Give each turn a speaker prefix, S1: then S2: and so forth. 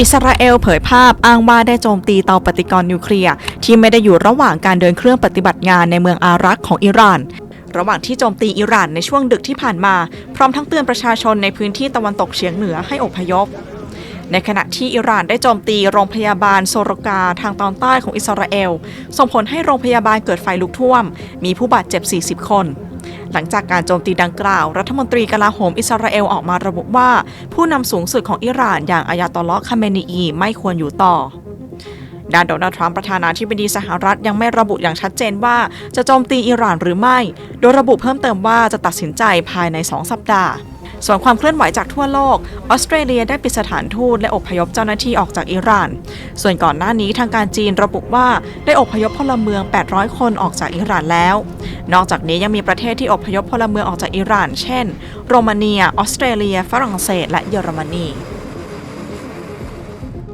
S1: อิสราเอลเผยภาพอ้างว่าได้โจมตีเตาปฏิกรณ์นิวเคลียร์ที่ไม่ได้อยู่ระหว่างการเดินเครื่องปฏิบัติงานในเมืองอารักของอิหร่าน ระหว่างที่โจมตีอิหร่านในช่วงดึกที่ผ่านมา พร้อมทั้งเตือนประชาชนในพื้นที่ตะวันตกเฉียงเหนือให้อพยพ ในขณะที่อิหร่านได้โจมตีโรงพยาบาลโซโรกาทางตอนใต้ของอิสราเอล ส่งผลให้โรงพยาบาลเกิดไฟลุกท่วม มีผู้บาดเจ็บ 40 คน หลังจากการโจมตีดังกล่าว รัฐมนตรีกลาโหมอิสราเอลออกมาระบุว่า ผู้นำสูงสุดของอิหร่านอย่างอายาตอลล์คาเมนีอีไม่ควรอยู่ต่อด้านโดนัลด์ทรัมป์ประธานาธิบดีสหรัฐยังไม่ระบุอย่างชัดเจนว่าจะโจมตีอิหร่านหรือไม่ โดยระบุเพิ่มเติมว่าจะตัดสินใจภายใน 2 สัปดาห์ ส่วนความเคลื่อนไหวจากทั่วโลก ออสเตรเลียได้ปิดสถานทูตและอพยพเจ้าหน้าที่ออกจากอิหร่าน ส่วนก่อนหน้านี้ทางการจีนระบุว่าได้อพยพพลเมือง 800 คนออกจากอิหร่านแล้ว นอกจากนี้ยังมีประเทศที่อพยพพลเมืองออกจากอิหร่าน เช่น โรมาเนีย ออสเตรเลีย ฝรั่งเศส และเยอรมนี